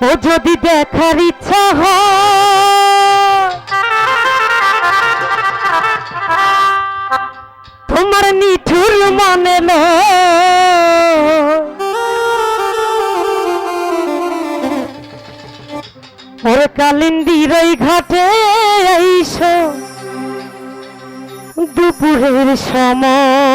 ও যদি দেখার ইচ্ছা তোমার নিঠুর মানে ওর কালিন্দির ওই ঘাটে আইসো দুপুরের সময়।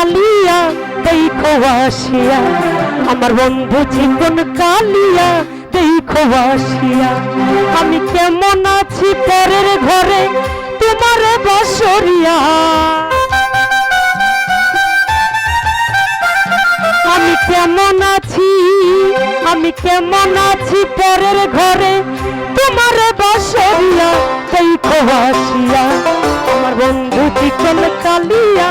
কালিয়া, দেখো আসিয়া। আমার বন্ধু চিকন কালিয়া, দেখো আসিয়া। আমি কেমন আছি পরের ঘরে, তোমার বসরিয়া। আমি কেমন আছি, আমি কেমন আছি পরের ঘরে, তোমার বসরিয়া, দেখো আসিয়া। আমার বন্ধু চিকন কালিয়া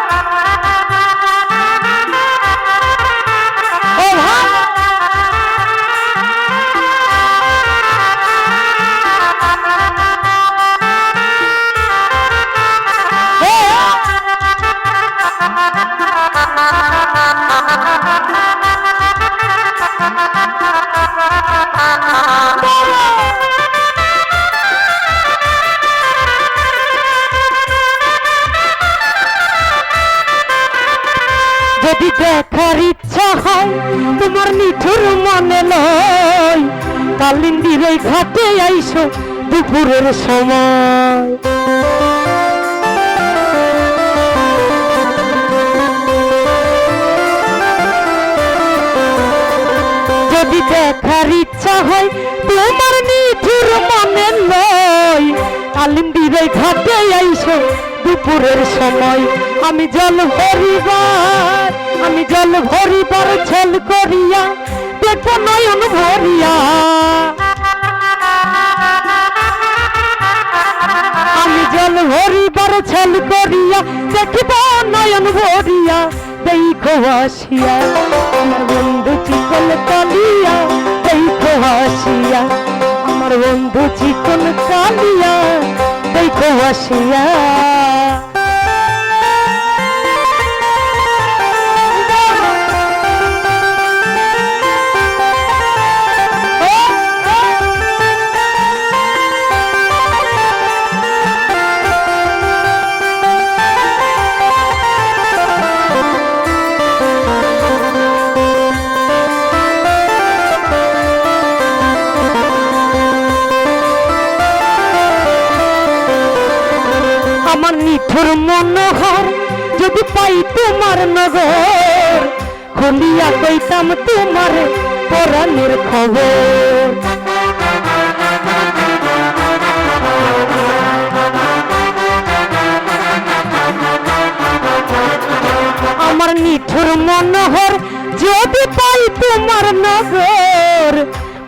যদি দেখার ইচ্ছা হয়, তোমার নিঠুর মনে লয় কালিন্দির ওই ঘাটে আইসো দুপুরের সময়। যদি দেখার ইচ্ছা হয়, তোমার নিঠুর মনে লয় কালিন্দির ওই ঘাটে আইসো দুপুরের সময়। আমি জল ভরিবার, আমি জল ভরিবার ছল করিয়া দেখো নয়ন ভরিয়া। আমি জল ভরিবার ছল করিয়া দেখিব নয়ন ভরিয়া। দেখো আসিয়া, আমার বন্ধু চিকন কালিয়া। দেখো আসিয়া, আমার বন্ধু চিকন কালিয়া। দেখো আসিয়া। নিঠুর মনোহর, যদি পাই তোমার নগর, খুলিয়া কইতাম তোমার পরাণের খবর। আমার নিঠুর মনোহর, যদি পাই তোমার নগর,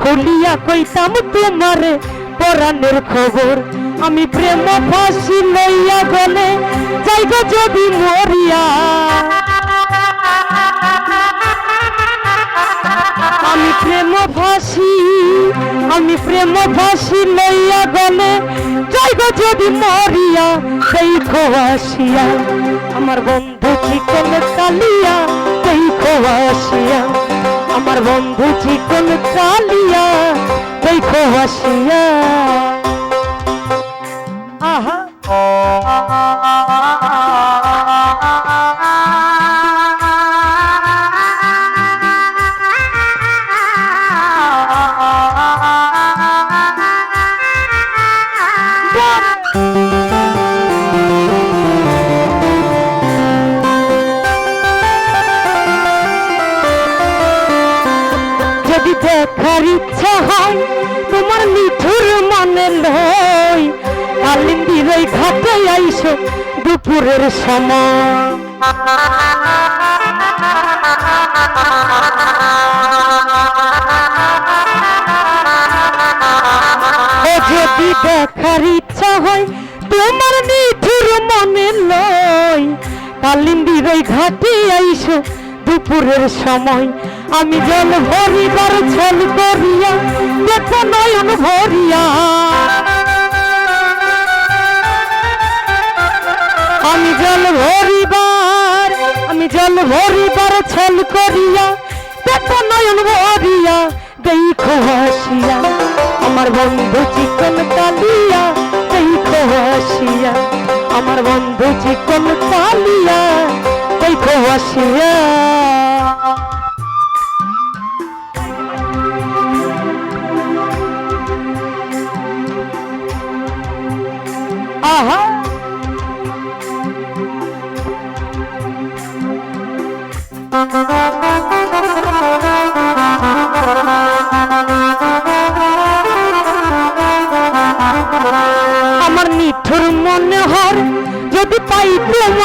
খুলিয়া কইতাম তোমার পরাণের খবর। আমি প্রেম ফাঁসি লইয়া গলে যাইব যদি মরিয়া। আমি প্রেম ফাঁসি, আমি প্রেম ফাঁসি লইয়া গলে যাইব যদি মরিয়া। সেই আসিয়া, আমার বন্ধু চিকন কালিয়া সেই আসিয়া, আমার বন্ধু চিকন কালিয়া সেই আসিয়া। ওই আইসো দুপুরের সময়। যদি দেখার ইচ্ছা হয় তোমার নিঠুর মনে লয়। কালিন্দির ওই ঘাটে আইসো দুপুরের সময়। আমি জল ভরিবার ছল করিয়া, দেখো নয়ন ভরিয়া। ভরিবার আমি জল ভরিবার ছল করিয়া, পেট নয়ন ভরিয়া, দেখো হাসিয়া, আমার বন্ধু চিকন কালিয়া, দেখো হাসিয়া, আমার বন্ধু চিকন কালিয়া।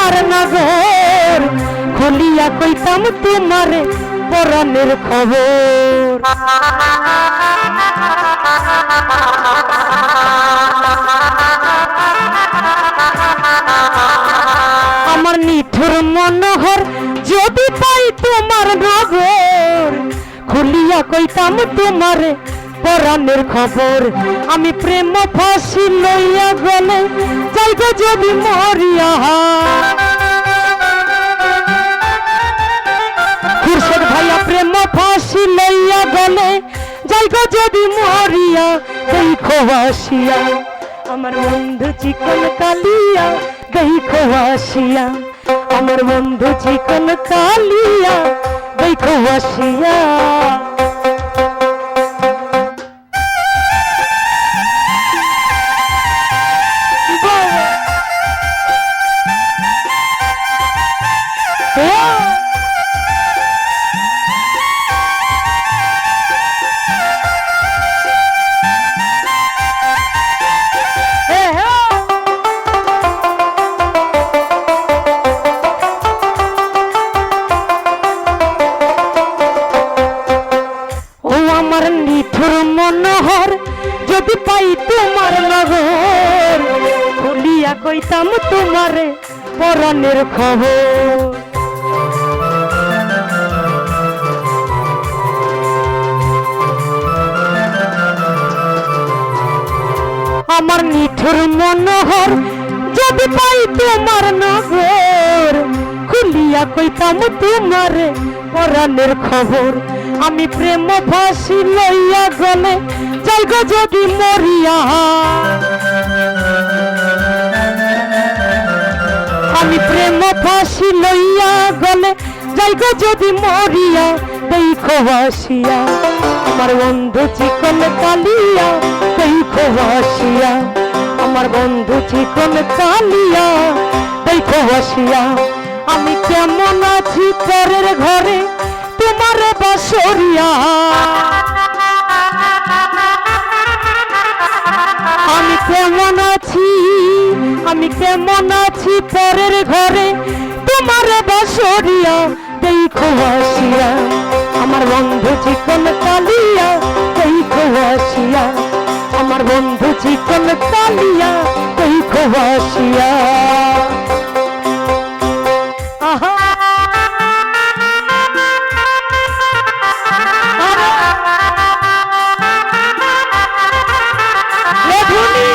তোমার নগর, খুলিয়া কইতাম তোমার পরাণের খবর। আমার নিঠুর মনোহর যদি পাই তোমার নগর, খুলিয়া কইতাম তোমার পরাণের খবর। আমি প্রেম ফাঁসি লইয়া গলে যাইগো যদি মরিয়া যাইগো যদি মরিয়া, দেখো আসিয়া। আমার বন্ধু চিকন কালিয়া, দেখো আসিয়া। আমার বন্ধু চিকন কালিয়া, দেখো আসিয়া। পরনের খবর। আমার নিঠুর মনোহর, যদি পাই তোমার নগর, খুলিয়া কইতাম তোমার পরাণের খবর। আমি প্রেম ফাঁসি লইয়া গলে, যাইগ যদি মরিয়া। আমি প্রেম ফাঁসি লইয়া গলে, যাইগ যদি মরিয়া, দেখো হাসিয়া আমার বন্ধু চিকন কালিয়া, দেখো হাসিয়া আমার বন্ধু চিকন কালিয়া, দেখো হাসিয়া আমি কেমন আছি পরের ঘরে, তোমার বাসরিয়া। আমি কেমন আছি আমি কেমন আছি পরের ঘরে? তোমার বাসরিয়া দেখো আসিয়া। আমার বন্ধু চিকন কালিয়া দেখো আসিয়া। আমার বন্ধু চিকন কালিয়া দেখো আসিয়া। আহা! লেধুনি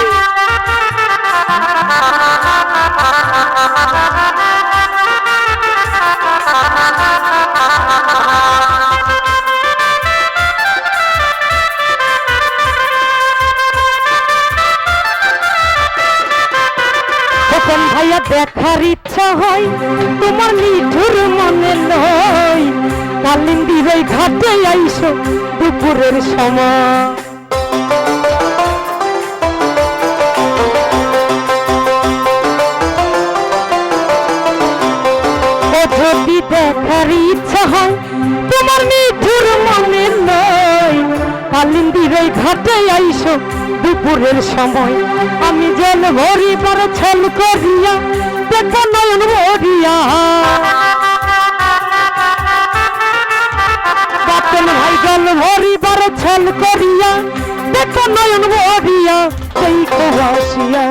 খোকন ভাইয়া দেখার ইচ্ছা হয়, তোমার নিঠুর মনে লয় কালিন্দির ওই ঘাটে আইসো, দুপুরের সময়। আনন্দির ঘাটে আইসো, দুপুরের সময়। আমি জল ভরি পর ছল করিয়া দেখো নয়ন ভরিয়া। বাপন ভাই জল ভরি পর ছল করিয়া দেখো নয়ন ভরিয়া। সেই কোহাসিয়া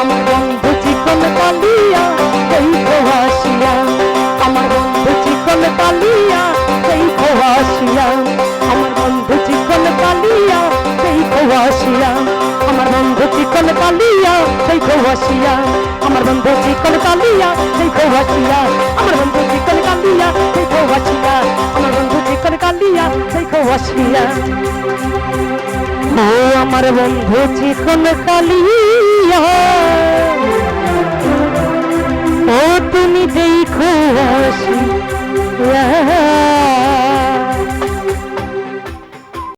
আমার বন্ধু চিকন কালিয়া সেই কোহাসিয়া আমার বন্ধু চিকন কালিয়া সেই কোহাসিয়া খোয়াশিয়া আমার বন্ধু চিকন কালিয়া সেই খোয়াশিয়া আমার বন্ধু চিকন কালিয়া সেই খোয়াশিয়া আমার বন্ধু চিকন কালিয়া সেই খোয়াশিয়া ও আমার বন্ধু চিকন কালিয়া, ও তুমি যেই খুশি